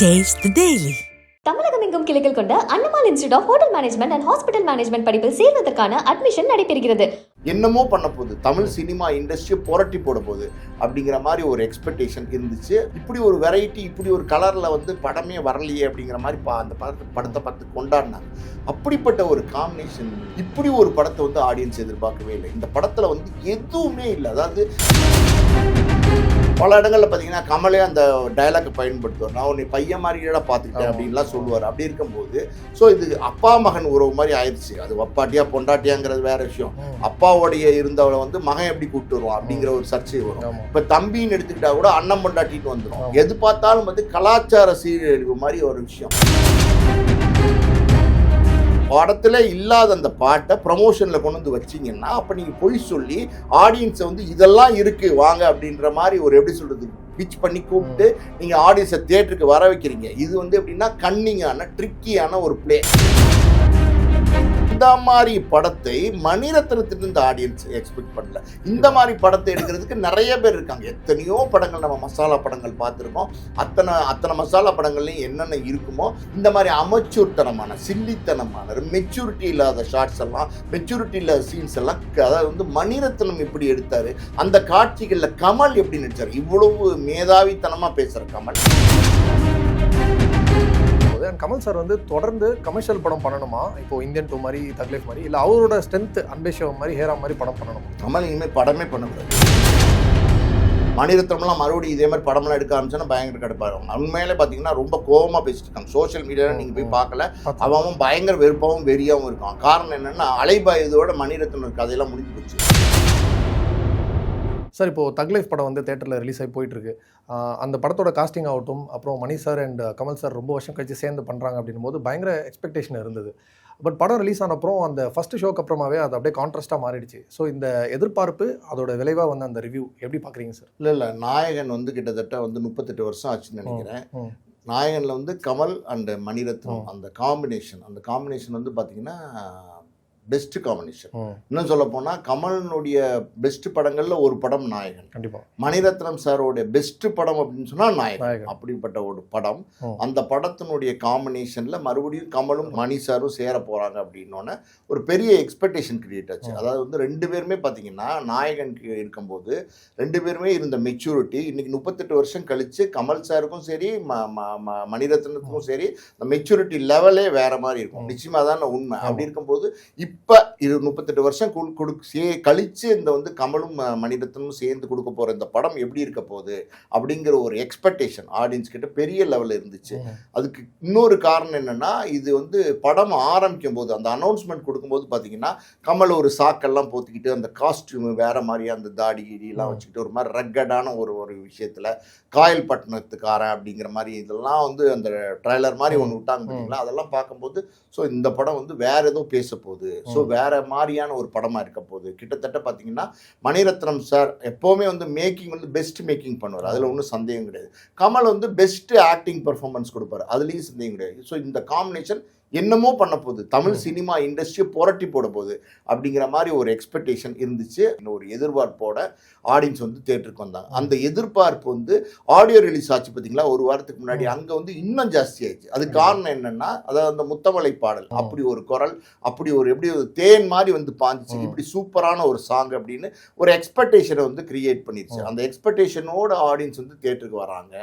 The Daily. தமிழகம் எங்கும் கிளைகள் கொண்ட Annamal institute of hotel management and hospital management படிப்பில் சேர்வதற்கான அட்மிஷன் நடைபெறுகிறது. என்னமோ பண்ண போகுது. தமிழ் சினிமா இண்டஸ்ட்ரியை புரட்டி போட போகுது. அப்படிங்கிற மாதிரி ஒரு எக்ஸ்பெக்டேஷன் இருந்துச்சு. இப்படி ஒரு வெரைட்டி இப்படி ஒரு கலரில் வந்து படமே வரலையே அப்படிங்கிற மாதிரி பா அந்த படத்தை படத்தை பார்த்து கொண்டாடினாங்க. அப்படிப்பட்ட ஒரு காம்பினேஷன் இப்படி ஒரு படத்தை வந்து ஆடியன்ஸ் எதிர்பார்க்கவே இல்லை. இந்த படத்தில் வந்து எதுவுமே இல்லை. அதாவது பல இடங்கள்ல பார்த்தீங்கன்னா கமலே அந்த டயலாக்கை பயன்படுத்துவார். நான் உன்னை பையன் மாதிரியோட பார்த்துக்கிட்டேன். அப்படின்லாம் சொல்லுவார். அப்படி இருக்கும்போது ஸோ இது அப்பா மகன் உறவு மாதிரி ஆயிடுச்சு அது வப்பாட்டியா பொண்டாட்டியாங்கிறது வேற விஷயம். அப்பாவோடைய இருந்தவளை வந்து மகன் எப்படி கூப்பிட்டு வருவான் அப்படிங்கிற ஒரு சர்ச்சை வரும். இப்ப தம்பின்னு எடுத்துக்கிட்டா கூட அண்ணன் பொண்டாட்டிட்டு வந்துடும். எது பார்த்தாலும் வந்து கலாச்சார சீரழிவு மாதிரி ஒரு விஷயம். படத்துல இல்லாத அந்த பாட்டை ப்ரமோஷன்ல கொண்டு வந்து வச்சீங்கன்னா அப்ப நீங்க பொய் சொல்லி ஆடியன்ஸை வந்து இதெல்லாம் இருக்கு வாங்க அப்படின்ற மாதிரி ஒரு எப்படி சொல்றது பிச் பண்ணி கூப்பிட்டு நீங்க ஆடியன்ஸை தியேட்டருக்கு வர வைக்கிறீங்க. இது வந்து எப்படின்னா கன்னிங்கான ட்ரிக்கியான ஒரு பிளே இந்த மாதிரி படத்தை மணிரத்னத்திலிருந்து இந்த ஆடியன்ஸ் எக்ஸ்பெக்ட் பண்ணல. இந்த மாதிரி படத்தை எடுக்கிறதுக்கு நிறைய பேர் இருக்காங்க. எத்தனையோ படங்கள் நம்ம மசாலா படங்கள் பார்த்துருக்கோம். அத்தனை அத்தனை மசாலா படங்கள்லையும் என்னென்ன இருக்குமோ இந்த மாதிரி அமைச்சூர்த்தனமான சில்லித்தனமான மெச்சூரிட்டி இல்லாத ஷார்ட்ஸ் எல்லாம் மெச்சூரிட்டி இல்லாத சீன்ஸ் எல்லாம் க- அதாவது வந்து மணிரத்னம் எப்படி எடுத்தார் அந்த காட்சிகளில் கமல் எப்படி நடித்தார் இவ்வளவு மேதாவித்தனமாக பேசுகிற கமல். கமல் சார் வந்து தொடர்ந்து கமர்ஷியல் படம் பண்ணணுமா? இப்போ இந்தியன் டூ மாதிரி தக்லீஃப் மாதிரி இல்ல அவரோட ஸ்ட்ரென்த் அன்பேஷவ் மாதிரி ஹேரா மாதிரி படம் பண்ணணுமா? கமல் இனிமேல் படமே பண்ணக்கூடாது. மணிரத்னம்லாம் மறுபடியும் இதே மாதிரி படம்லாம் எடுக்க ஆரம்பிச்சோன்னா பயங்கர கடுப்பாகும் உண்மையிலே பார்த்தீங்கன்னா ரொம்ப கோவமா பேசிட்டு இருக்காங்க. சோஷியல் மீடியாவில் நீங்கள் போய் பார்க்கல. அவன் பயங்கர வெறுப்பாகவும் வெறியாகவும் இருக்கான். காரணம் என்னன்னா அலைபாயுதோட மணிரத்னம் கதையெல்லாம் முடிஞ்சு போச்சு. சார் இப்போ தக்லைஃப் படம் வந்து தேட்டரில் ரிலீஸ் ஆகி போயிட்டு இருக்கு ஆஹ் அந்த படத்தோட காஸ்டிங் ஆகட்டும் அப்புறம் Mani sir and Kamal sir ரொம்ப வருஷம் கழிச்சு சேர்ந்து பண்ணுறாங்க அப்படின்னும் போது பயங்கர எக்ஸ்பெக்டேஷன் இருந்தது. பட் படம் ரிலீஸ் ஆன அப்புறம் அந்த ஃபர்ஸ்ட் ஷோக்கு அப்புறமாவே அது அப்படியே கான்ட்ராஸ்ட்டாக மாறிடுச்சு. ஸோ இந்த எதிர்பார்ப்பு அதோட விளைவாக வந்து அந்த ரிவ்யூ எப்படி பார்க்குறீங்க சார் இல்லை இல்லை. நாயகன் வந்து கிட்டத்தட்ட வந்து முப்பத்தெட்டு வருஷம் ஆச்சுன்னு நினைக்கிறேன். நாயகனில் வந்து கமல் அண்ட் மணிரத்னம். அந்த காம்பினேஷன் அந்த காம்பினேஷன் வந்து பார்த்தீங்கன்னா பெஸ்ட் காம்பினேஷன் இன்னும் சொல்ல போனால் கமலினுடைய பெஸ்ட் படங்களில் ஒரு படம் நாயகன். கண்டிப்பாக மணிரத்னம் சாரோடைய பெஸ்ட் படம் அப்படின்னு சொன்னா நாயகன். அப்படிப்பட்ட ஒரு படம். அந்த படத்தினுடைய காம்பினேஷன்ல மறுபடியும் கமலும் மணி சாரும் சேர போறாங்க அப்படின்னோடனே ஒரு பெரிய எக்ஸ்பெக்டேஷன் கிரியேட் ஆச்சு. அதாவது வந்து ரெண்டு பேருமே பார்த்தீங்கன்னா நாயகன் இருக்கும்போது ரெண்டு பேருமே இருந்த மெச்சூரிட்டி இன்னைக்கு முப்பத்தெட்டு வருஷம் கழிச்சு கமல் சாருக்கும் சரி மணிரத்னத்துக்கும் சரி இந்த மெச்சூரிட்டி லெவலே வேற மாதிரி இருக்கும். ம். நிச்சயமா தானே உண்மை. அப்படி இருக்கும்போது இப்போ இது முப்பத்தெட்டு வருஷம் கொடு கொடு சே கழிச்சு இந்த வந்து கமலும் மணிரத்னமும் சேர்ந்து கொடுக்க போற இந்த படம் எப்படி இருக்க போகுது அப்படிங்கிற ஒரு எக்ஸ்பெக்டேஷன் ஆடியன்ஸ் கிட்ட பெரிய லெவலில் இருந்துச்சு. அதுக்கு இன்னொரு காரணம் என்னன்னா இது வந்து படம் ஆரம்பிக்கும் போது அந்த அனௌன்ஸ்மெண்ட் கொடுக்கும்போது பார்த்தீங்கன்னா கமல் ஒரு சாக்கெல்லாம் போத்திக்கிட்டு அந்த காஸ்டியூம் வேற மாதிரி அந்த தாடி கீடியெல்லாம் ம். வச்சுக்கிட்டு ஒரு மாதிரி ரக்கடான ஒரு ஒரு விஷயத்துல காயல் பட்டணத்துக்காரன் அப்படிங்கிற மாதிரி இதெல்லாம் வந்து அந்த ட்ரைலர் மாதிரி ஒன்று விட்டாங்க. பார்த்தீங்களா அதெல்லாம் பார்க்கும்போது ஸோ இந்த படம் வந்து வேற ஏதோ பேச போகுது ஸோ. வேற மாதிரியான ஒரு படமா இருக்க போகுது. கிட்டத்தட்ட பார்த்தீங்கன்னா மணிரத்னம் சார் எப்போவுமே வந்து மேக்கிங் வந்து பெஸ்ட் மேக்கிங் பண்ணுவார். அதில் ஒன்றும் சந்தேகம் கிடையாது. கமல் வந்து பெஸ்ட் ஆக்டிங் பெர்ஃபார்மன்ஸ் கொடுப்பாரு. அதுலேயும் சந்தேகம் கிடையாது. ஸோ இந்த காம்பினேஷன் என்னமோ பண்ண போகுது தமிழ். சினிமா இண்டஸ்ட்ரியை புரட்டி போட போகுது அப்படிங்கிற மாதிரி ஒரு எக்ஸ்பெக்டேஷன் இருந்துச்சு ஒரு எதிர்பார்ப்போட ஆடியன்ஸ் வந்து தேட்டருக்கு வந்தாங்க அந்த எதிர்பார்ப்பு வந்து ஆடியோ ரிலீஸ் ஆச்சு பார்த்தீங்களா ஒரு வாரத்துக்கு முன்னாடி. அங்கே வந்து இன்னும் ஜாஸ்தி ஆயிடுச்சு அது. காரணம் என்னன்னா அதாவது அந்த முத்தமலை பாடல். அப்படி ஒரு குரல் அப்படி ஒரு எப்படி ஒரு தேன் மாதிரி வந்து பாஞ்சிச்சு. இப்படி சூப்பரான ஒரு சாங் அப்படின்னு ஒரு எக்ஸ்பெக்டேஷனை வந்து கிரியேட் பண்ணிருச்சு ம். அந்த எக்ஸ்பெக்டேஷனோட ஆடியன்ஸ் வந்து தேட்டருக்கு வராங்க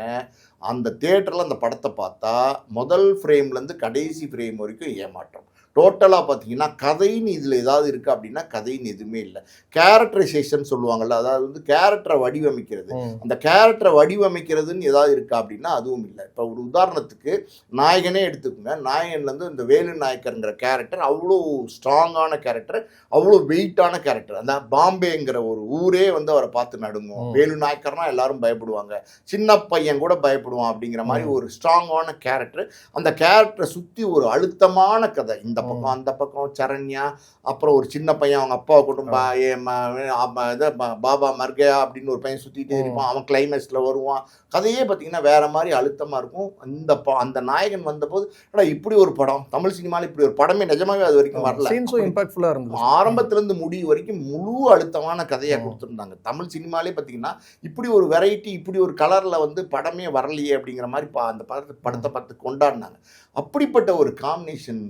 அந்த தேட்டரில் அந்த படத்தை பார்த்தா முதல் ஃப்ரேம்லேருந்து கடைசி ஃப்ரேம் வரைக்கும் ஏமாற்றம். டோட்டலாக பார்த்தீங்கன்னா கதைன்னு இதில் ஏதாவது இருக்குது அப்படின்னா கதைன்னு எதுவுமே இல்லை. கேரக்டரைசேஷன் சொல்லுவாங்கல்ல அதாவது வந்து கேரக்டரை வடிவமைக்கிறது. அந்த கேரக்டரை வடிவமைக்கிறதுன்னு ஏதாவது இருக்கா அப்படின்னா அதுவும் இல்லை. இப்போ ஒரு உதாரணத்துக்கு நாயகனே எடுத்துக்கோங்க. நாயகன்லேருந்து இந்த வேலு நாயக்கருங்கிற கேரக்டர் அவ்வளோ ஸ்ட்ராங்கான கேரக்டர் அவ்வளோ வெயிட்டான கேரக்டர் அந்த பாம்பேங்கிற ஒரு ஊரே வந்து அவரை பார்த்து நடுங்கும். வேலு நாயக்கர்னா எல்லாரும் பயப்படுவாங்க. சின்ன பையன் கூட பயப்படுவான் அப்படிங்கிற மாதிரி. ஒரு ஸ்ட்ராங்கான கேரக்டர் அந்த கேரக்டரை சுற்றி ஒரு அழுத்தமான கதை. இந்த பக்கம் அந்த பக்கம் சரண்யா அப்புறம் ஒரு சின்ன பையன் அவங்க அப்பாவை கொண்டு பா ஏ ம- ஆமா, இது பாபா மர்கயா அப்படின்னு ஒரு பையன் சுத்திட்டே ம். இருப்பான். அவன் கிளைமேக்ஸ்ல வருவான். கதையே பார்த்தீங்கன்னா வேற மாதிரி அழுத்தமா இருக்கும். இந்த அந்த நாயகன் வந்தபோது அடா இப்படி ஒரு படம்? தமிழ் சினிமால இப்படி ஒரு படமே நிஜமாவே அது வரைக்கும் வரல. சீன்ஸும் இம்பாக்ட்ஃபுல்லாக இருந்தது. ஆரம்பத்துல இருந்து முடிவு வரைக்கும் முழு அழுத்தமான கதையா. கொடுத்துருந்தாங்க. தமிழ் சினிமாலே பார்த்தீங்கன்னா இப்படி ஒரு வெரைட்டி இப்படி ஒரு கலர்ல வந்து படமே வரலையே அப்படிங்கிற மாதிரி பா- அந்த படத்தை படத்தை பார்த்து கொண்டாடினாங்க. அப்படிப்பட்ட ஒரு காம்பினேஷன்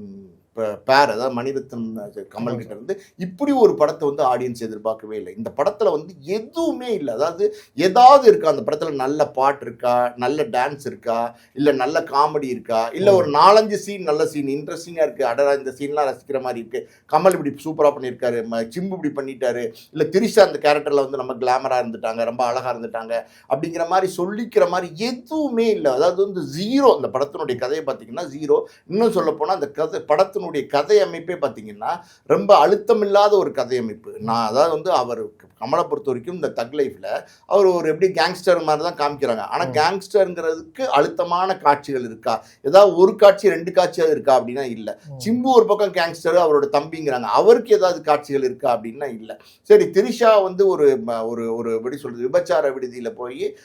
பேர் அதாவது மணிரத்னம் கமல் கிட்ட இருந்து இப்படி ஒரு படத்தை வந்து ஆடியன்ஸ் எதிர்பார்க்கவே இல்லை. இந்த படத்துல வந்து எதுவுமே இல்லை. அதாவது ஏதாவது இருக்கா? அந்த படத்துல நல்ல பாட்டு இருக்கா? நல்ல டான்ஸ் இருக்கா? இல்ல நல்ல காமெடி இருக்கா? இல்ல ஒரு நாலஞ்சு சீன் நல்ல சீன் இன்ட்ரெஸ்டிங்கா இருக்கு. அடடா இந்த சீன்லாம் ரசிக்கிற மாதிரி இருக்கு. கமல் இப்படி சூப்பரா பண்ணியிருக்காரு. சிம்பு இப்படி பண்ணிட்டாரு. இல்ல திரிஷா அந்த கேரக்டர்ல வந்து நம்ம கிளாமரா இருந்துட்டாங்க. ரொம்ப அழகா இருந்துட்டாங்க. அப்படிங்கிற மாதிரி சொல்லிக்கிற மாதிரி எதுவுமே இல்லை. அதாவது வந்து ஜீரோ அந்த படத்தினுடைய கதையை பார்த்தீங்கன்னா ஜீரோ இன்னும் சொல்ல போனால் அந்த கதை படத்தினுடைய கதை அமைப்பே பார்த்தீங்கன்னா ரொம்ப அழுத்தமில்லாத ஒரு கதை அமைப்பு நான் அதாவது வந்து அவர் கமலை பொறுத்த வரைக்கும் இந்த தக் லைஃப்ல அவர் ஒரு எப்படி கேங்ஸ்டர் மாதிரி தான் காமிக்கிறாங்க. ஆனால். கேங்ஸ்டருங்கிறதுக்கு அழுத்தமான காட்சிகள் இருக்கா? ஏதாவது ஒரு காட்சி ரெண்டு காட்சியாவது இருக்கா அப்படின்னா இல்லை. சிம்பு ஒரு பக்கம் கேங்ஸ்டர் அவரோட தம்பிங்கிறாங்க. அவருக்கு ஏதாவது காட்சிகள் இருக்கா அப்படின்னா இல்லை. சரி திரிஷா வந்து ஒரு ஒரு ஒரு எப்படி சொல்றது விபச்சார விடுதியில போய்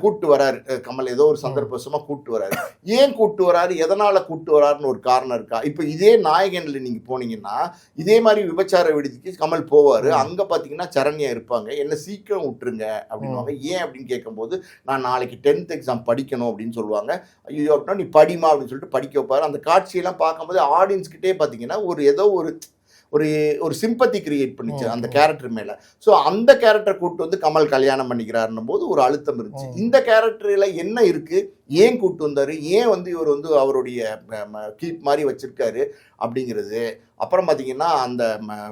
கூட்டு வராரு. கமல் ஏதோ ஒரு சந்தர்ப்பமா கூட்டு வராரு. ஏன் கூட்டு வராரு? எதனால கூட்டு வராருன்னு ஒரு காரணம் இருக்கா? இப்போ இதே நாயகன்ல நீங்க போனீங்கன்னா இதே மாதிரி விபச்சார விடுதிக்கு கமல் போவாரு. அங்க பாத்தீங்கன்னா சரண்யா இருப்பாங்க. என்ன சீக்கிரம் விட்டுருங்க அப்படின்வாங்க ஏன் அப்படின்னு கேட்கும்போது நான் நாளைக்கு டென்த் எக்ஸாம் படிக்கணும் அப்படின்னு சொல்லுவாங்க. ஐயோ அப்படின்னா நீ படிமா அப்படின்னு சொல்லிட்டு படிக்க வைப்பாரு. அந்த காட்சியெல்லாம் பார்க்கும்போது ஆடியன்ஸ் கிட்டே பார்த்தீங்கன்னா ஒரு ஏதோ ஒரு ஒரு ஒரு சிம்பத்தி கிரியேட் பண்ணிச்சு அந்த. கேரக்டர் மேல. ஸோ அந்த கேரக்டர் கூட்டு வந்து கமல் கல்யாணம் பண்ணிக்கிறாருன்னும் போது ஒரு அழுத்தம் இருந்துச்சு. இந்த கேரக்டர்ல என்ன இருக்கு? ஏன் கூட்டு வந்தாரு? ஏன் வந்து இவர் வந்து அவருடைய கீப் மாதிரி வச்சிருக்காரு அப்படிங்கிறது. அப்புறம் பாத்தீங்கன்னா அந்த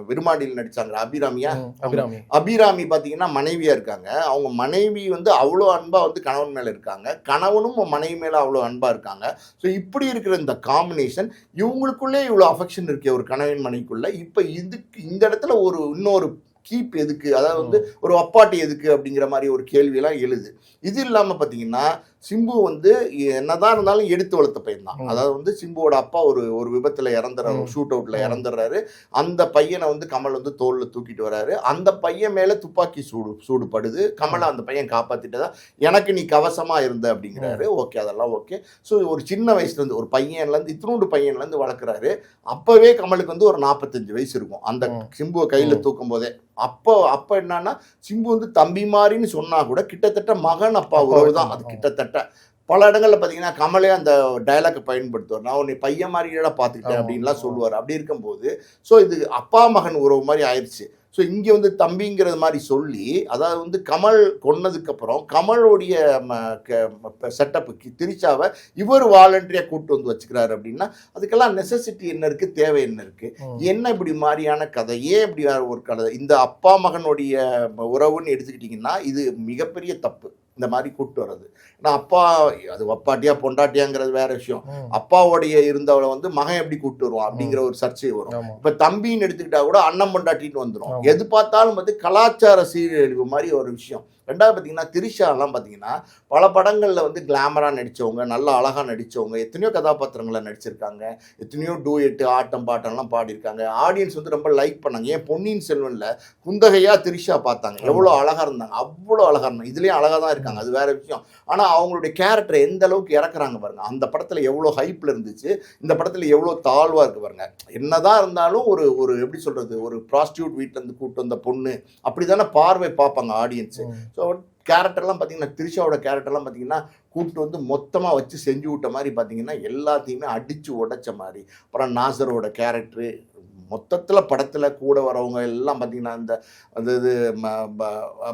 விருமாண்டியில் நடிச்சாங்க அபிராமியா? அபிராமி. அபிராமி பார்த்தீங்கன்னா மனைவியா இருக்காங்க. அவங்க மனைவி வந்து அவ்வளோ அன்பா வந்து கணவன் மேல இருக்காங்க. கணவனும் மனைவி மேல அவ்வளோ அன்பா இருக்காங்க. ஸோ இப்படி இருக்கிற இந்த காம்பினேஷன் இவங்களுக்குள்ளே இவ்வளோ அஃபெக்ஷன் இருக்கே ஒரு கணவன் மனைவிக்குள்ள. இப்போ இதுக்கு இந்த இடத்துல ஒரு இன்னொரு கீப் எதுக்கு? அதாவது வந்து ஒரு அப்பாட்டி எதுக்கு? அப்படிங்கிற மாதிரி ஒரு கேள்வியெல்லாம் எழுது. இது இல்லாமல் பார்த்தீங்கன்னா சிம்பு வந்து என்னதான் இருந்தாலும் எடுத்து வளர்த்த பையன் தான். அதாவது வந்து சிம்புவோட அப்பா ஒரு ஒரு விபத்தில் இறந்துறாரு. ஷூட் அவுட்ல. இறந்துடுறாரு அந்த பையனை வந்து கமல் வந்து தோல்ல தூக்கிட்டு வராரு. அந்த பையன் மேல துப்பாக்கி சூடு சூடு படுது கமலை அந்த பையன் காப்பாத்திட்டதா? எனக்கு நீ கவசமா இருந்த அப்படிங்கிறாரு. ஓகே அதெல்லாம் ஓகே. ஸோ ஒரு சின்ன வயசுல இருந்து ஒரு பையன்ல இருந்து இத்தினூண்டு பையன்ல இருந்து வளர்க்குறாரு. அப்பவே கமலுக்கு வந்து ஒரு நாற்பத்தஞ்சு வயசு இருக்கும். அந்த. சிம்புவை கையில. தூக்கும் போதே. அப்போ அப்போ என்னன்னா சிம்பு வந்து தம்பி மாதிரின்னு சொன்னா கூட கிட்டத்தட்ட மகன் அப்பா உறவு. தான். அது கிட்டத்தட்ட பல இடங்கள்ல பார்த்தீங்கன்னா கமலே அந்த டைலாக்கை பயன்படுத்துவார். நான் உன்னை பையன் மாதிரியா பார்த்துக்கிட்டேன். அப்படின்லாம் சொல்லுவார். அப்படி இருக்கும்போது ஸோ இது அப்பா மகன் உறவு மாதிரி ஆயிடுச்சு ஸோ இங்கே வந்து தம்பிங்கிறது மாதிரி சொல்லி அதாவது வந்து கமல் கொன்னதுக்கப்புறம் கமலுடைய செட்டப்புக்கு திரிச்சாவை இவர் வாலண்டரியாக கூட்டு வந்து வச்சுக்கிறாரு அப்படின்னா அதுக்கெல்லாம் நெசசிட்டி என்ன இருக்குது தேவை என்ன இருக்குது. என்ன இப்படி மாதிரியான கதை? ஏன் இப்படி ஒரு கதை? இந்த அப்பா மகனுடைய உறவுன்னு எடுத்துக்கிட்டிங்கன்னா இது மிகப்பெரிய தப்பு. இந்த மாதிரி கூட்டு வர்றது. நான் அப்பா அது அப்பாட்டியா பொண்டாட்டியாங்கிறது வேற விஷயம். அப்பாவுடைய இருந்தவளை வந்து மகன் எப்படி கூட்டு வருவான் அப்படிங்கிற ஒரு சர்ச்சை வரும். இப்ப தம்பின்னு எடுத்துக்கிட்டா கூட அண்ணன் பொண்டாட்டின்னு வந்துடும். எது பார்த்தாலும் வந்து கலாச்சார சீரழிவு மாதிரி ஒரு விஷயம். ரெண்டாவது பார்த்தீங்கன்னா திரிஷாலாம் பார்த்தீங்கன்னா பல படங்களில் வந்து கிளாமராக நடித்தவங்க நல்ல அழகாக நடித்தவங்க எத்தனையோ கதாபாத்திரங்களை நடிச்சிருக்காங்க. எத்தனையோ டூயட்டு ஆட்டம் பாட்டம்லாம் பாடியிருக்காங்க. ஆடியன்ஸ் வந்து ரொம்ப லைக் பண்ணாங்க. ஏன் பொன்னியின் செல்வனில் குந்தகையாக திரிஷா பார்த்தாங்க. எவ்வளோ அழகாக இருந்தாங்க. அவ்வளோ அழகாக இருந்தாங்க. இதுலேயும் அழகாக தான் இருக்காங்க. அது வேற விஷயம். ஆனால் அவங்களுடைய கேரக்டரை எந்த அளவுக்கு இறக்குறாங்க பாருங்க. அந்த படத்தில் எவ்வளோ ஹைப்பில் இருந்துச்சு. இந்த படத்தில் எவ்வளோ தாழ்வாக இருக்கு பாருங்க. என்னதான் இருந்தாலும் ஒரு ஒரு எப்படி சொல்றது? ஒரு ப்ராஸ்டியூட் வீட்டிலேருந்து கூட்டு வந்த பொண்ணு அப்படி தானே பார்வை பார்ப்பாங்க ஆடியன்ஸ் ம். ஸோ கேரக்டர்லாம் பார்த்தீங்கன்னா திரிஷாவோட கேரக்டர்லாம் பார்த்தீங்கன்னா கூப்பிட்டு வந்து மொத்தமாக வச்சு செஞ்சு விட்ட மாதிரி பார்த்தீங்கன்னா எல்லாத்தையுமே அடித்து உடைச்ச மாதிரி. அப்புறம் நாசரோட கேரக்டரு மொத்தத்தில் படத்தில் கூட வரவங்க எல்லாம் பார்த்தீங்கன்னா இந்த அந்த இது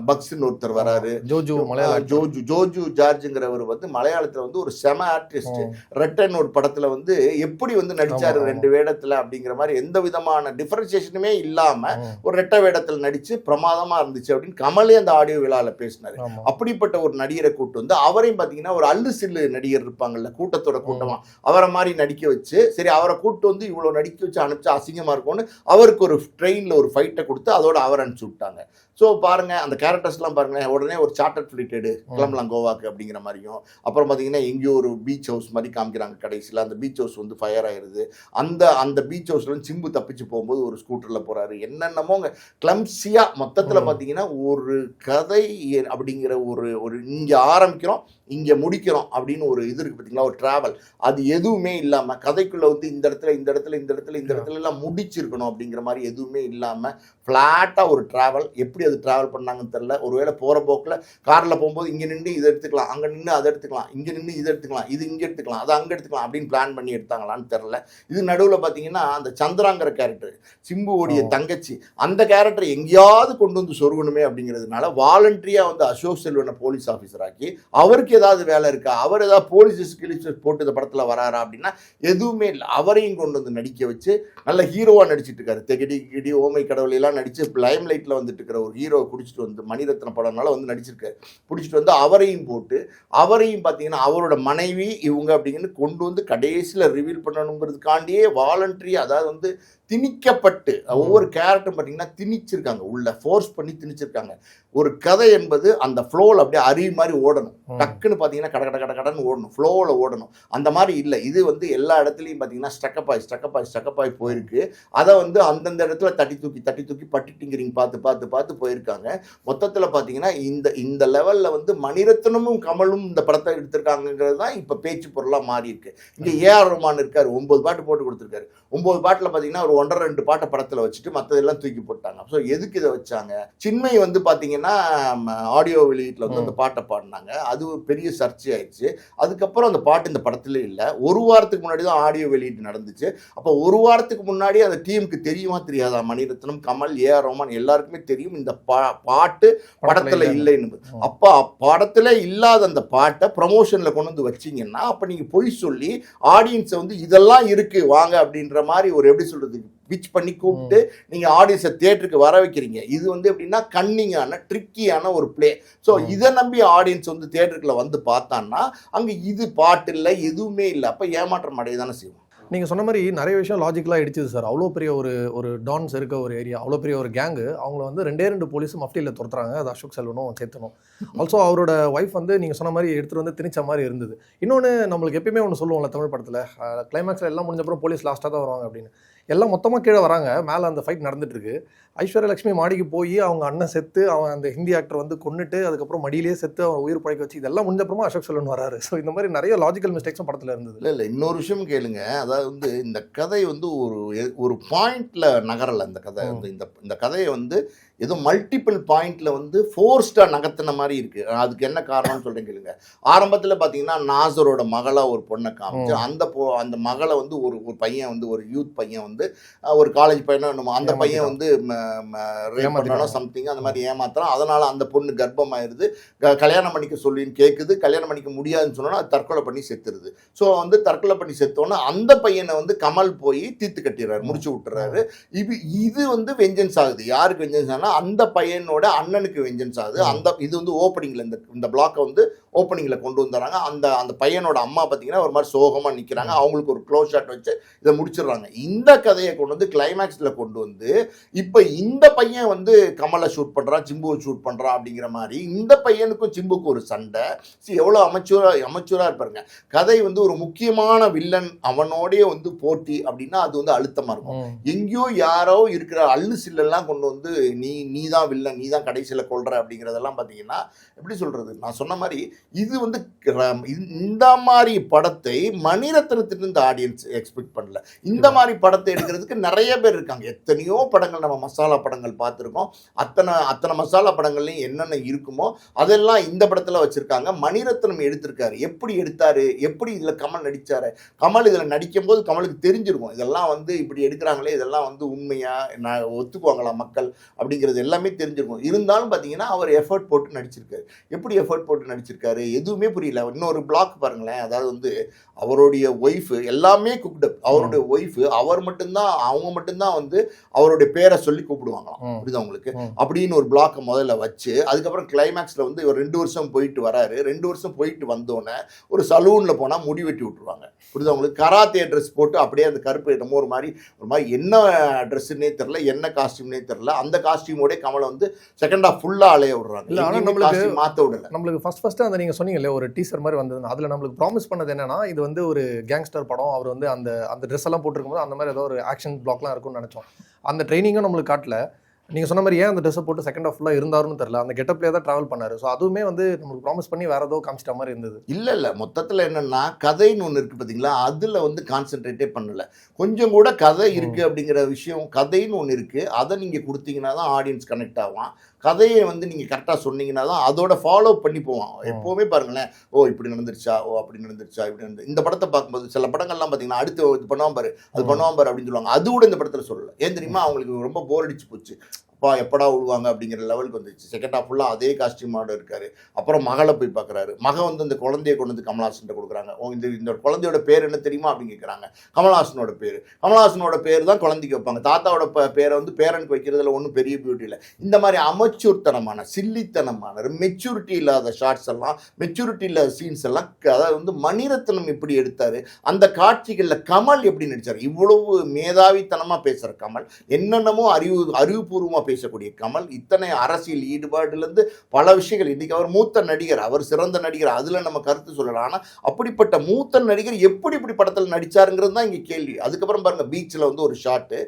பக்ஸ்ன்னு ஒருத்தர் வராரு ஜோஜு மலையாள. ஜோஜு ஜோஜு ஜார்ஜுங்கிறவர் வந்து மலையாளத்தில் வந்து ஒரு செம ஆர்டிஸ்ட். ரெட்டன் ஒரு படத்துல வந்து எப்படி வந்து ஆமா. ரெண்டு வேடத்துல அப்படிங்கிற மாதிரி எந்த விதமான டிஃபரன்சியேஷனுமே இல்லாம ம். ஒரு ரெட்டை வேடத்துல நடிச்சு பிரமாதமா இருந்துச்சு அப்படின்னு கமலே அந்த ஆடியோ விழால பேசினாரு அப்படிப்பட்ட ஒரு நடிகரை கூட்டு வந்து அவரையும் பாத்தீங்கன்னா ஒரு அல்லு சில்லு நடிகர் இருப்பாங்கல்ல கூட்டத்தோட கூட்டமா அவரை மாதிரி நடிக்க வச்சு சரி அவரை கூட்டு வந்து இவ்வளவு நடிக்க வச்சு அனுப்பிச்சு அசிங்கமா இருக்கும்னு அவருக்கு ஒரு ட்ரெயினில் ஒரு ஃபைட்டை கொடுத்து அதோட அவர் அனுப்பிச்சு விட்டாங்க. ஸோ பாருங்க அந்த கேரக்டர்ஸ்லாம் பாருங்க உடனே ஒரு சார்ட்டர் ஃபிளைட் எடு கிளம்பலாம் கோவாக்கு அப்படிங்கிற மாதிரியும். அப்புறம் பார்த்தீங்கன்னா எங்கேயோ ஒரு பீச் ஹவுஸ் மாதிரி காமிக்கிறாங்க கடைசியில். அந்த பீச் ஹவுஸ் வந்து ஃபயர் ஆயிருது. அந்த அந்த பீச் ஹவுஸ்ல சிம்பு தப்பிச்சு போகும்போது ஒரு ஸ்கூட்டரில் போறாரு. என்னென்னமோங்க கிளம்சியாக மொத்தத்தில். பார்த்தீங்கன்னா ஒரு கதை அப்படிங்கிற ஒரு ஒரு இங்கே ஆரம்பிக்கிறோம் இங்கே முடிக்கிறோம் அப்படின்னு ஒரு இது இருக்கு பார்த்தீங்களா ஒரு ட்ராவல் அது எதுவுமே இல்லாமல் கதைக்குள்ளே வந்து இந்த இடத்துல இந்த இடத்துல இந்த இடத்துல இந்த இடத்துல எல்லாம் முடிச்சிருக்கணும் அப்படிங்கிற மாதிரி எதுவுமே இல்லாமல் ஃப்ளாட்டாக ஒரு ட்ராவல் எப்படி அது ட்ராவல் பண்ணாங்கன்னு தெரில ஒருவேளை போகிற போக்கில் காரில் போகும்போது இங்கே நின்று இதை எடுத்துக்கலாம் அங்கே நின்று அதை எடுத்துக்கலாம் இங்கே நின்று இதை எடுத்துக்கலாம் இது இங்கே எடுத்துக்கலாம் அதை அங்கே எடுத்துக்கலாம் அப்படின்னு பிளான் பண்ணி எடுத்தாங்களான்னு தெரில இது நடுவில் பார்த்தீங்கன்னா அந்த சந்திராங்கிற கேரக்டர் சிம்புவோடைய. தங்கச்சி அந்த கேரக்டர் எங்கேயாவது கொண்டு வந்து சொருகணுமே அப்படிங்கிறதுனால வாலண்டரியாக வந்து அசோக் செல்வனை போலீஸ் ஆஃபீஸர் ஆக்கி அவருக்கு ஏதாவது வேலை இருக்கா அவர் ஏதாவது போலீஸ் கிழிச்சு போட்டு இந்த படத்தில் வராரா அப்படின்னா எதுவுமே இல்லை. அவரையும் கொண்டு வந்து நடிக்க வச்சு நல்ல ஹீரோவாக நடிச்சிட்டு இருக்காரு. தெகடி கிடி ஓமை கடவுளெல்லாம் நடிச்சு லைம் லைட்டில் வந்துட்டு இருக்கிற ஒரு ஹீரோவை பிடிச்சிட்டு வந்து மணிரத்ன படம்னால வந்து நடிச்சிருக்காரு. பிடிச்சிட்டு வந்து அவரையும் போட்டு அவரையும் பார்த்தீங்கன்னா அவரோட மனைவி இவங்க அப்படிங்கன்னு கொண்டு வந்து கடைசியில் ரிவீல் பண்ணணுங்கிறதுக்காண்டியே வாலண்டரி அதாவது வந்து திணிக்கப்பட்டு ஒவ்வொரு கேரக்டரும் பார்த்தீங்கன்னா திணிச்சிருக்காங்க. உள்ள ஃபோர்ஸ் பண்ணி திணிச்சிருக்காங்க. ஒரு கதை என்பது அந்த ஃப்ளோவில் அப்படியே அருவி மாதிரி ஓடணும். டக்குன்னு பார்த்தீங்கன்னா கட கட கட கடன்னு ஓடணும். ஃப்ளோவில் ஓடணும். அந்த மாதிரி இல்லை. இது வந்து எல்லா இடத்துலையும் பார்த்தீங்கன்னா ஸ்டக்கப் ஆகி ஸ்டக்கப் ஆகி ஸ்டக்கப் ஆகி போயிருக்கு. அதை வந்து அந்தந்த இடத்துல தட்டி தூக்கி தட்டி தூக்கி பட்டி டிங்கரிங் பார்த்து பார்த்து பார்த்து போயிருக்காங்க. மொத்தத்தில் பார்த்தீங்கன்னா இந்த இந்த லெவலில் வந்து மணிரத்னமும் கமலும் இந்த படத்தை எடுத்திருக்காங்கங்கிறது தான் இப்போ பேச்சு பொருளாக மாறி இருக்கு இங்கே ஏஆர் ரஹ்மான் இருக்காரு. ஒன்பது பாட்டு போட்டு கொடுத்துருக்காரு. ஒன்பது பாட்டில் பார்த்தீங்கன்னா ஒரு ஒன்றரை ரெண்டு பாட்டை படத்தில் வச்சுட்டு மற்றதெல்லாம் தூக்கி போட்டாங்க. ஸோ எதுக்கு இதை வச்சாங்க? சின்மை வந்து பார்த்தீங்கன்னா ஆடியோ வெளியீட்டில் வந்து அந்த பாட்டை பாடினாங்க. அது பெரிய சர்ச்சை ஆயிடுச்சு அதுக்கப்புறம் அந்த பாட்டு இந்த படத்துல இல்லை. ஒரு வாரத்துக்கு முன்னாடி தான் ஆடியோ வெளியீட்டு நடந்துச்சு. அப்போ ஒரு வாரத்துக்கு முன்னாடி அந்த டீமுக்கு தெரியுமா தெரியாதா? மணிரத்னம் கமல் ஏ ஆர் ரஹ்மான் எல்லாருக்குமே தெரியும் இந்த பா பாட்டு படத்துல இல்லைன்னு. அப்போ படத்துல இல்லாத அந்த பாட்டை ப்ரமோஷன்ல கொண்டு வந்து வச்சீங்கன்னா அப்ப நீங்க பொய் சொல்லி ஆடியன்ஸை வந்து இதெல்லாம் இருக்கு வாங்க அப்படின்ற மாதிரி ஒரு எப்படி சொல்றது பிச் பண்ணி கூப்பிட்டு நீங்க ஆடியன்ஸை தியேட்டருக்கு வர வைக்கிறீங்க. இது வந்து எப்படின்னா கன்னிங்கான ட்ரிக்கியான ஒரு ப்ளே ஸோ. இதை நம்பி ஆடியன்ஸ் வந்து தியேட்டருக்குள்ள வந்து பார்த்தான்னா அங்க இது பாட்டு இல்லை எதுவுமே இல்லை. அப்ப ஏமாற்றம் அடைய தானே செய்வோம் நீங்கள் சொன்ன மாதிரி நிறைய விஷயம் லாஜிக்கலாக இடிச்சுது சார் அவ்வளோ பெரிய ஒரு ஒரு டான்ஸ் இருக்க ஒரு ஏரியா அவ்வளோ பெரிய ஒரு கேங்கு அவங்கள வந்து ரெண்டே ரெண்டு போலீஸும் மஃப்டியில் துரத்துறாங்க. அது அசோக் செல்வனும் சேர்த்தணும் ஆல்சோ அவரோட ஒய்ஃப் வந்து நீங்கள் சொன்ன மாதிரி எடுத்துகிட்டு வந்து திணிச்ச மாதிரி இருந்தது. இன்னொன்று நம்மளுக்கு எப்பயுமே ஒன்று சொல்லுவோம்ல தமிழ் படத்தில் கிளைமேக்ஸில் எல்லாம் முடிஞ்ச அப்புறம் போலீஸ் லாஸ்ட்டாக தான் வருவாங்க அப்படின்னு. எல்லாம் மொத்தமாக கீழே வராங்க. மேலே அந்த ஃபைட் நடந்துட்டு இருக்கு ஐஸ்வர்யா லட்சுமி மாடிக்கு போய் அவங்க அண்ணன் செத்து அவன் அந்த ஹிந்தி ஆக்டர் வந்து கொன்னுட்டு அதுக்கப்புறம் மடியிலேயே செத்து அவன் உயிர் பழைக்க வச்சு இதெல்லாம் முடிஞ்ச அப்புறமா அசோக் செல்வன் வராரு. ஸோ இந்த மாதிரி நிறைய லாஜிக்கல் மிஸ்டேக்ஸும் படத்தில் இருந்தது. இல்லை இல்லை இன்னொரு விஷயம் கேளுங்க. அதாவது வந்து இந்த கதை வந்து ஒரு ஒரு பாயிண்ட்ல நகரலை இந்த கதை. வந்து இந்த இந்த கதையை வந்து ஏதோ மல்டிபிள் பாயிண்ட்ல வந்து ஃபோர்ஸ்டா நகர்த்தின மாதிரி இருக்கு. அதுக்கு என்ன காரணம்னு சொல்றேன் கேளுங்க. ஆரம்பத்துல பாத்தீங்கன்னா நாசரோட மகளா ஒரு பொண்ணை காமிச்சு. அந்த பொ அந்த மகளை வந்து ஒரு ஒரு பையன் வந்து ஒரு யூத் பையன் வந்து ஒரு காலேஜ் பையனோ என்னமோ அந்த பையன் வந்து. பண்ணணும் சம்திங் அந்த மாதிரி ஏமாத்துறான். அதனால அந்த பொண்ணு கர்ப்பமாயிருது. கல்யாணம் பண்ணிக்க சொல்லின்னு கேட்குது கல்யாணம் பண்ணிக்க முடியாதுன்னு சொன்னா அது தற்கொலை பண்ணி செத்துருது. ஸோ வந்து தற்கொலை பண்ணி செத்தோன்னே அந்த பையனை வந்து கமல் போய் தீர்த்து கட்டிடுறாரு முடிச்சு விட்டுறாரு. இது இது வந்து வெஞ்சன்ஸ் ஆகுது. யாருக்கு வெஞ்சன்ஸ் அந்த பையனோட அண்ணனுக்கு வெஞ்சன்ஸ் ஆகுது. அந்த இது வந்து ஓப்பனிங்ல இந்த இந்த பிளாக்கை வந்து ஓப்பனிங்ல கொண்டு வந்துடுறாங்க அந்த அந்த பையனோட அம்மா பார்த்தீங்கன்னா ஒரு மாதிரி சோகமா நிக்கிறாங்க. அவங்களுக்கு ஒரு க்ளோஸ் ஷாட் வச்சு இதை முடிச்சிடுறாங்க. இந்த கதையை கொண்டு வந்து கிளைமேக்ஸ்ல கொண்டு வந்து இப்போ இந்த பையன் வந்து கமலை ஷூட் பண்றான் சிம்புவை ஷூட் பண்றான் அப்படிங்கிற மாதிரி இந்த பையனுக்கும் சிம்புக்கும் ஒரு சண்டை. See, எவ்வளவு அமைச்சூரா அமைச்சூரா இருப்பாருங்க. கதை வந்து ஒரு முக்கியமான வில்லன் அவனோடயே வந்து போட்டி அப்படின்னா அது வந்து அழுத்தமா இருக்கும். எங்கேயோ யாரோ இருக்கிற அள்ளு சில்லெல்லாம் கொண்டு வந்து நீ நீ தான் வில்லன் நீ தான் கடைசியில் கொள்ற அப்படிங்கிறதெல்லாம் பார்த்தீங்கன்னா எப்படி சொல்றது? நான் சொன்ன மாதிரி இது வந்து இந்த- மாதிரி படத்தை மணிரத்னத்திலிருந்து ஆடியன்ஸ் எக்ஸ்பெக்ட் பண்ணல. இந்த மாதிரி படத்தை எடுக்கிறதுக்கு நிறைய பேர் இருக்காங்க. எத்தனையோ படங்கள் நம்ம மசாலா படங்கள் பார்த்துருக்கோம். அத்தனை அத்தனை மசாலா படங்கள்லையும் என்னென்ன இருக்குமோ அதெல்லாம் இந்த படத்தில் வச்சிருக்காங்க. மணிரத்னம் எடுத்திருக்காரு. எப்படி எடுத்தாரு? எப்படி இதில் கமல் நடிச்சாரு? கமல் இதில் நடிக்கும்போது கமலுக்கு தெரிஞ்சிருக்கும். இதெல்லாம் வந்து இப்படி எடுக்கிறாங்களே இதெல்லாம் வந்து உண்மையா? நான் ஒத்துக்குவாங்களா மக்கள்? நடிக்கிறது எல்லாமே தெரிஞ்சிருக்கும் இருந்தாலும் பார்த்தீங்கன்னா அவர் எஃபர்ட் போட்டு நடிச்சிருக்காரு. எப்படி எஃபர்ட் போட்டு நடிச்சிருக்காரு? எதுவுமே புரியல. இன்னொரு பிளாக் பாருங்களேன். அதாவது வந்து அவருடைய ஒய்ஃபு எல்லாமே குக்டப் அவருடைய ஒய்ஃபு அவர் மட்டும்தான் அவங்க மட்டும்தான் வந்து அவருடைய பேரை சொல்லி கூப்பிடுவாங்களாம். புரியுதா உங்களுக்கு? ம். அப்படின்னு ஒரு பிளாக்கை முதல்ல வச்சு அதுக்கப்புறம் கிளைமேக்ஸில் வந்து இவர் ரெண்டு வருஷம் போயிட்டு வராரு. ரெண்டு வருஷம் போயிட்டு வந்தோடனே ஒரு சலூனில் போனால் முடி வெட்டி விட்டுருவாங்க. புரியுதா உங்களுக்கு? கராத்தே ட்ரெஸ் போட்டு அப்படியே அந்த கருப்பு என்னமோ ஒரு மாதிரி ஒரு மாதிரி என்ன ட்ரெஸ்ஸுன்னே தெரில என்ன காஸ்டியூம்னே தெரில அந்த காஸ்டியூம் காஸ்டியூமோட கமலை வந்து செகண்ட் ஹாஃப் ஃபுல்லா அலைய விடுறாங்க. இல்ல, ஆனா எங்கேயுமே நம்மளுக்கு- மாத்த விடல. நம்மளுக்கு ஃபர்ஸ்ட் ஃபர்ஸ்ட் அந்த நீங்க சொன்னீங்கல்ல ஒரு டீசர் மாதிரி வந்ததுன்னு. அதுல நம்மளுக்கு ப்ராமிஸ் பண்ணது என்னன்னா இது வந்து ஒரு கேங்ஸ்டர் படம் அவர் வந்து அந்த அந்த ட்ரெஸ் எல்லாம் போட்டிருக்கும்போது அந்த மாதிரி ஏதோ ஒரு ஆக்ஷன் பிளாக்லாம் இருக்கும்னு நினைச்சோம். அந்த ட்ரைனிங்கும் நம்மளுக்கு காட்டல. நீங்க சொன்ன மாதிரி ஏன் அந்த ட்ரெஸ்ஸை போட்டு செகண்ட் ஹாஃப் ஃபுல்லாக இருந்தாருன்னு தெரியல. அந்த கெட்டப்லேயே தான் ட்ராவல் பண்ணாரு. ஸோ அதுவுமே வந்து நம்மளுக்கு ப்ராமிஸ் பண்ணி வேற ஏதோ காமிச்சிட்ட மாதிரி இருந்தது. இல்ல இல்ல. மொத்தத்துல என்னன்னா கதைன்னு ஒண்ணு இருக்கு பாத்தீங்களா? அதுல வந்து கான்சென்ட்ரேட்டே பண்ணல. கொஞ்சம் கூட கதை இருக்கு அப்படிங்கிற விஷயம் கதைன்னு ஒண்ணு இருக்கு. அதை நீங்க கொடுத்தீங்கன்னா தான் ஆடியன்ஸ் கனெக்ட் ஆவான். கதையை வந்து நீங்க கரெக்டா சொன்னீங்கன்னா தான் அதோட ஃபாலோ பண்ணி போவான். எப்பவுமே பாருங்களேன் ஓ இப்படி நடந்துருச்சா? ஓ அப்படி நடந்துருச்சா? இப்படி நடந்து இந்த படத்தை பார்க்கும்போது சில படங்கள்லாம் பாத்தீங்கன்னா அடுத்து இது பண்ணுவான் பாரு அது. பண்ணுவான் பாரு அப்படின்னு சொல்லுவாங்க. அது கூட இந்த படத்துல சொல்லல. ஏன் தெரியுமா? அவங்களுக்கு ரொம்ப போர் அடிச்சு போச்சு. அப்பா எப்படா விழுவாங்க அப்படிங்கிற லெவலுக்கு வந்துச்சு செகண்ட் ஹாஃப் ஃபுல்லாக அதே காஸ்டியூமோட இருக்கார். அப்புறம் மகளை போய் பார்க்குறாரு மகன் வந்து இந்த குழந்தைய கொண்டு வந்து கமல்ஹாசன் கொடுக்குறாங்க. இந்த இந்த குழந்தையோட பேர் என்ன தெரியுமா அப்படின்னு கேட்குறாங்க கமல்ஹாசனோட பேர். கமல்ஹாசனோட பேர் தான் குழந்தைக்கு வைப்பாங்க. தாத்தாவோட ப- பேரை வந்து பேரனுக்கு வைக்கிறதுல ஒன்றும் பெரிய பியூட்டி இல்லை. இந்த மாதிரி அமைச்சூர்த்தனமான சில்லித்தனமான மெச்சூரிட்டி இல்லாத ஷார்ட்ஸ் எல்லாம் மெச்சூரிட்டி இல்லாத சீன்ஸ் எல்லாம் க- அதாவது வந்து மணிரத்னம் எப்படி எடுத்தார் அந்த காட்சிகளில் கமல் எப்படி நடித்தார் இவ்வளவு மேதாவித்தனமாக பேசுகிற கமல் என்னென்னமோ அறிவு அறிவுபூர்வமாக பேசக்கூடிய கமல் இத்தனை அரசியல் ஈடுபாடுலேருந்து பல விஷயங்கள். இன்னைக்கு அவர் மூத்த நடிகர் அவர் சிறந்த நடிகர் அதில் நம்ம கருத்து சொல்லலாம். ஆனால் அப்படிப்பட்ட மூத்த நடிகர் எப்படி இப்படி படத்தில் நடிச்சாருங்கிறது தான் இங்கே கேள்வி. அதுக்கப்புறம் பாருங்க பீச்சில் வந்து ஒரு ஷாட்டு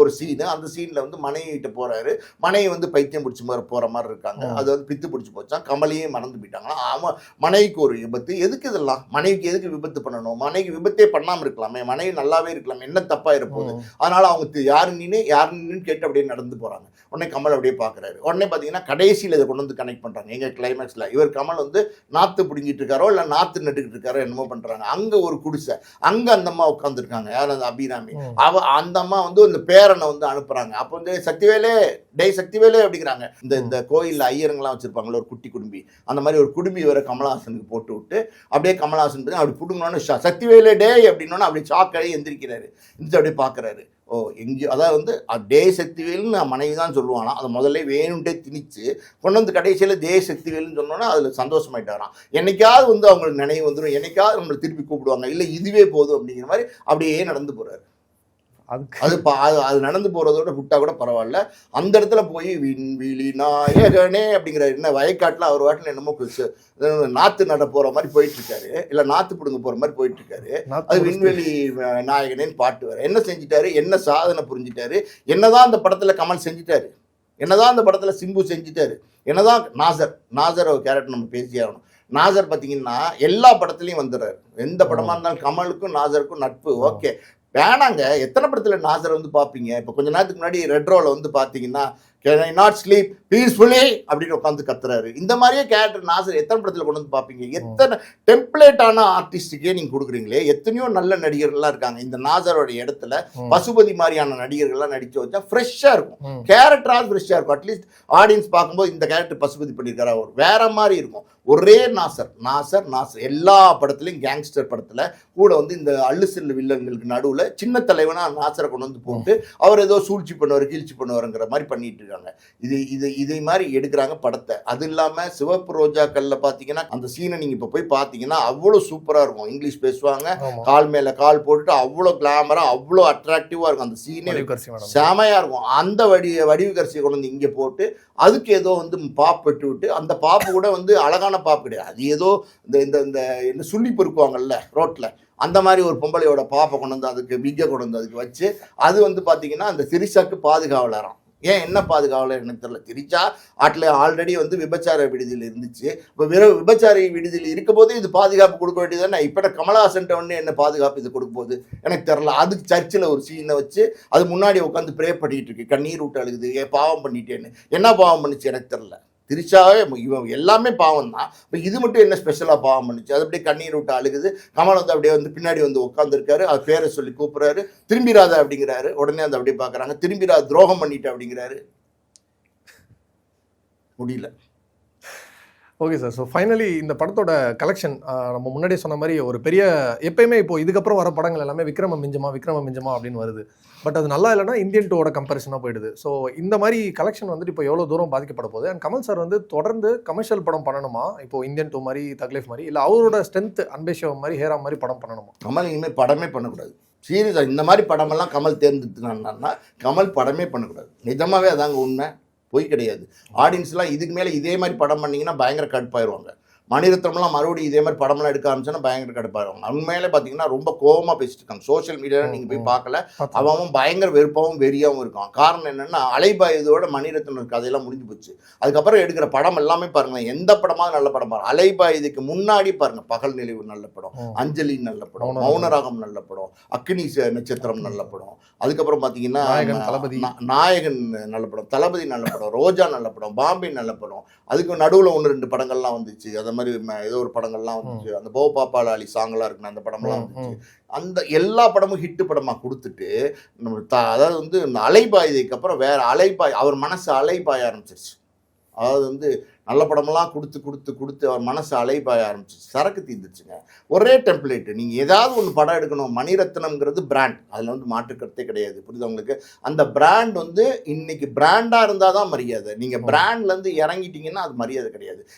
ஒரு சீனு அந்த சீனில் வந்து மனைவிட்ட போகிறாரு மனைவி வந்து பைத்தியம் பிடிச்ச மாதிரி போகிற மாதிரி இருக்காங்க. அது வந்து பித்து பிடிச்சி போச்சான் கமலையே மறந்து போயிட்டாங்களா? ஆமாம் மனைவிக்கு ஒரு விபத்து. எதுக்கு இதெல்லாம்? மனைவிக்கு எதுக்கு விபத்து பண்ணணும்? மனைவிக்கு விபத்தே பண்ணாமல் இருக்கலாமே? மனைவி நல்லாவே இருக்கலாமே? என்ன தப்பாக இருப்போது? அதனால அவங்க யாரு நீனு யாரு நீனு கேட்டு அப்படியே நடந்து போறாங்க. உடனே கமல் அப்படியே பார்க்கறாரு. உடனே பார்த்தீங்கன்னா கடைசியில் இதை கொண்டு வந்து கனெக்ட் பண்றாங்க. எங்க கிளைமேக்ஸ்ல இவர் கமல் வந்து நாத்து பிடுங்கிட்டு இருக்காரோ இல்லை நாத்து நட்டுக்கிட்டு இருக்காரோ என்னமோ பண்றாங்க. அங்க ஒரு குடிசை. அங்க அந்த அம்மா உட்காந்துருக்காங்க யார் அந்த அபிராமி. அவ அந்த அம்மா வந்து அந்த பேரனை வந்து அனுப்புறாங்க. அப்போ வந்து சக்திவேலே! டேய் சக்திவேலே! அப்படிங்கிறாங்க. இந்த இந்த கோயில்ல ஐயருங்கெல்லாம் வச்சிருப்பாங்களே ஒரு குட்டி குடும்பி. அந்த மாதிரி ஒரு குடும்பி வர கமலஹாசனுக்கு போட்டு விட்டு அப்படியே கமலஹாசன் அப்படி புடுங்கணும்னு சக்திவேலே டே அப்படின்னோன்னு அப்படியே சாக்கடை எந்திரிக்கிறாரு. எந்திரிச்சு அப்படியே பார்க்கறாரு. ஓ எங்கேயோ அதாவது வந்து டே சக்திவேல்னு நான் மனைவி தான் சொல்லுவானா. அதை முதல்ல வேணும்ட்டே திணிச்சு கொண்டு வந்து கடைசியில் தே சக்திவேல்னு சொன்னோன்னா அதில் சந்தோஷமாயிட்டாராம். என்னைக்காவது வந்து அவங்களுக்கு நினைவு வந்துடும் என்னைக்காவது நம்மளை திருப்பி கூப்பிடுவாங்க. இல்லை இதுவே போதும் அப்படிங்கிற மாதிரி அப்படியே நடந்து போகிறாரு அது அது அது நடந்து போறதோட விட்டா கூட பரவாயில்ல. அந்த இடத்துல போய் விண்வெளி நாயகனே அப்படிங்கிற என்ன வயக்காட்டில் அவர் வாட்டில் என்னமோ நாத்து நட போற மாதிரி போயிட்டு இருக்காரு இல்ல நாத்து பிடுங்க போற மாதிரி போயிட்டு இருக்காரு அது விண்வெளி நாயகனேன்னு பாட்டு வர என்ன செஞ்சிட்டாரு? என்ன சாதனை புரிஞ்சிட்டாரு? என்னதான் அந்த படத்துல கமல் செஞ்சிட்டாரு. என்னதான் அந்த படத்துல சிம்பு செஞ்சிட்டாரு. என்னதான் நாசர் நாசர் கேரக்டர் நம்ம பேசி ஆகணும். நாசர் பார்த்தீங்கன்னா எல்லா படத்துலையும் வந்துடுறாரு. எந்த படமா இருந்தாலும் கமலுக்கும் நாசருக்கும் நட்பு. ஓகே. வேணாங்க. எத்தனை படத்துல நாசர் வந்து பார்ப்பீங்க? இப்போ கொஞ்ச நேரத்துக்கு முன்னாடி ரெட் வந்து பார்த்தீங்கன்னா can I not sleep peacefully அப்படின்னு உட்காந்து கத்துறாரு. இந்த மாதிரியே கேரக்டர் நாசர் எத்தனை படத்துல கொண்டு வந்து பார்ப்பீங்க? எத்தனை டெம்ப்ளேட்டான ஆர்டிஸ்டுக்கே நீங்க கொடுக்குறீங்களே? எத்தனையோ நல்ல நடிகர்கள்லாம் இருக்காங்க. இந்த நாசரோட இடத்துல. பசுபதி மாதிரியான நடிகர்கள்லாம் நடிச்சு வச்சா ஃப்ரெஷ்ஷாக இருக்கும். கேரக்டராக ஃப்ரெஷ்ஷாக இருக்கும். அட்லீஸ்ட் ஆடியன்ஸ் பார்க்கும்போது இந்த கேரக்டர் பசுபதி பண்ணியிருக்காரா? ஒரு வேற மாதிரி இருக்கும். ஒரே நாசர் நாசர் நாசர். எல்லா படத்துலையும் கேங்ஸ்டர் படத்தில் கூட வந்து இந்த அள்ளுசில் வில்லன்களுக்கு நடுவில் சின்ன தலைவனா நாசரை கொண்டு வந்து போட்டு அவர் ஏதோ சூழ்ச்சி பண்ணுவார் கீழ்ச்சி பண்ணுவாருங்கிற மாதிரி பண்ணிட்டு இருக்காங்க இது இது இதை மாதிரி எடுக்கிறாங்க படத்தை. அது இல்லாமல் சிவப்பு ரோஜாக்கல்ல பார்த்தீங்கன்னா அந்த சீனை நீங்கள் இப்போ போய் பார்த்தீங்கன்னா அவ்வளோ சூப்பராக இருக்கும். இங்கிலீஷ் பேசுவாங்க. கால் மேல கால் போட்டுட்டு அவ்வளோ கிளாமரா அவ்வளோ அட்ராக்டிவா இருக்கும் அந்த சீனே வடிவுக்கரசி மேடம். செமையா இருக்கும். அந்த வடி வடிவுகரிசியை கொண்டு வந்து இங்க போட்டு அதுக்கு ஏதோ வந்து பாப் விட்டு விட்டு அந்த பாப்பு கூட வந்து அழகான பாப்பு கிடையாது. அது ஏதோ இந்த இந்த இந்த என்ன சுள்ளி பொறுக்குவாங்கல்ல ரோட்ல. அந்த மாதிரி ஒரு பொம்பளையோட பாப்பை கொண்டு வந்து அதுக்கு விக்கை கொண்டு வந்து அதுக்கு வச்சு அது வந்து பாத்தீங்கன்னா அந்த திரிஷாக்கு பாதுகாவலராம். ஏன் என்ன பாதுகாவல எனக்கு தெரியல. திரிச்சா ஆட்டில் ஆல்ரெடி வந்து விபச்சார விடுதியில் இருந்துச்சு. இப்போ வெறும் விபச்சாரி விடுதியில் இருக்கும்போது இது பாதுகாப்பு கொடுக்க வேண்டியதானே இப்போ நான் கமலஹாசன்ட்ட ஒன்று என்ன பாதுகாப்பு இது கொடுக்க போகுது? எனக்கு தெரில அதுக்கு சர்ச்சில் ஒரு சீனை வச்சு அது முன்னாடி உட்காந்து ப்ரே பண்ணிகிட்டு இருக்கு. கண்ணீர் விட்டு அழுகுது. ஏன் பாவம் பண்ணிட்டேன்னு. என்ன பாவம் பண்ணுச்சு? எனக்கு தெரில திருச்சாவே இவன் எல்லாமே பாவம் தான் இப்போ இது மட்டும் என்ன ஸ்பெஷலாக பாவம் பண்ணுச்சு? அது அப்படியே கண்ணீர் விட்டு அழுகுது. கமல் வந்து அப்படியே வந்து பின்னாடி வந்து உட்காந்துருக்காரு அது பேரை சொல்லி கூப்பிட்றாரு. திரும்பிராத அப்படிங்கிறாரு. உடனே அதை அப்படியே பார்க்குறாங்க. திரும்பிராத துரோகம் பண்ணிட்டு அப்படிங்கிறாரு. முடியல. ஓகே சார் ஸோ ஃபைனலி இந்த படத்தோட கலெக்ஷன் நம்ம முன்னாடியே சொன்ன மாதிரி ஒரு பெரிய எப்பயுமே இப்போ இதுக்கப்புறம் வர படங்கள் எல்லாமே விக்ரம மிஞ்சமா விக்ரம மிஞ்சமா அப்படின்னு வருது. பட் அது நல்லா இல்லைன்னா இந்தியன் டூவோட கம்பேரிசனாக போயிடுது. ஸோ இந்த மாதிரி கலெக்ஷன் வந்துட்டு இப்போ எவ்வளோ தூரம் பாதிக்கப்பட போகுது? அண்ட் கமல் சார் வந்து தொடர்ந்து கமர்ஷியல் படம் பண்ணணுமா? இப்போ இந்தியன் டூ மாதிரி தக்லீஃப் மாதிரி இல்லை அவரோட ஸ்ட்ரென்த் அன்பேஷோ மாதிரி ஹேரா மாதிரி படம் பண்ணணுமா? கமல் இனிமேல் படமே பண்ணக்கூடாது. சீரியஸாக இந்த மாதிரி படமெல்லாம் கமல் தேர்ந்தெடுத்துனான்னா கமல் படமே பண்ணக்கூடாது. நிஜமாகவே அதாங்க உண்மை. பொய் கிடையாது. ஆடியன்ஸ்லாம் இதுக்கு மேலே இதே மாதிரி படம் பண்ணிங்கன்னா பயங்கர கடுப்பாயிருவாங்க. மணிரத்னம்லாம் மறுபடியும் இதே மாதிரி படம்லாம் எடுக்க ஆரம்பிச்சோன்னா பயங்கர கடுப்பாயிருவாங்க உண்மையிலே பார்த்தீங்கன்னா ரொம்ப கோவமாக பேசிட்டு இருக்காங்க. சோஷியல் மீடியாவில் நீங்கள் போய். பார்க்கல. அவன் பயங்கர வெறுப்பாவும் வெறியாவும் இருக்கான். காரணம் என்னன்னா அலைபாயுதோட மணிரத்னம் கதையெல்லாம் முடிஞ்சு போச்சு. அதுக்கப்புறம் எடுக்கிற படம் எல்லாமே பாருங்க எந்த படமாவது நல்ல படம் பாருங்க அலைபாயுதுக்கு முன்னாடி பாருங்க. பகல் நினைவு நல்ல படம். அஞ்சலி நல்ல படம். மௌனராகம். நல்ல படம். அக்னி நட்சத்திரம் நல்ல படம். அதுக்கப்புறம் பார்த்தீங்கன்னா தளபதி. நாயகன் நல்ல படம். தளபதி நல்ல படம். ரோஜா நல்ல படம். பாம்பே நல்ல படம். அதுக்கு நடுவில் ஒன்று ரெண்டு படங்கள்லாம் வந்துச்சு. அந்த மாதிரி ஏதோ ஒரு படங்கள்லாம் வந்துச்சு. அந்த போ பாப்பாலாளி சாங்கெல்லாம் இருக்குன்னு அந்த படம்லாம் வந்துச்சு. அந்த எல்லா படமும் ஹிட் படமாக கொடுத்துட்டு நம்ம த அதாவது வந்து இந்த அலைபாயுதைக்கு அப்புறம் வேற அலைபாய் அவர் மனசு அலைபாய ஆரம்பிச்சிருச்சு. அதாவது வந்து நல்ல படமெல்லாம் கொடுத்து கொடுத்து கொடுத்து அவர் மனசு அலைபாய ஆரம்பிச்சிருச்சு. சரக்கு தீர்ந்துச்சுங்க ஒரே டெம்ப்ளேட் நீங்கள் ஏதாவது ஒன்று படம் எடுக்கணும். மணிரத்னம்ங்கிறது பிராண்ட் அதில் வந்து மாற்றுக்கருத்தே கிடையாது. புரியுது உங்களுக்கு? அந்த பிராண்ட் வந்து இன்னைக்கு பிராண்டாக இருந்தால் தான் மரியாதை. நீங்கள். பிராண்ட்லேருந்து இறங்கிட்டீங்கன்னா அது மரியாதை கிடையாது.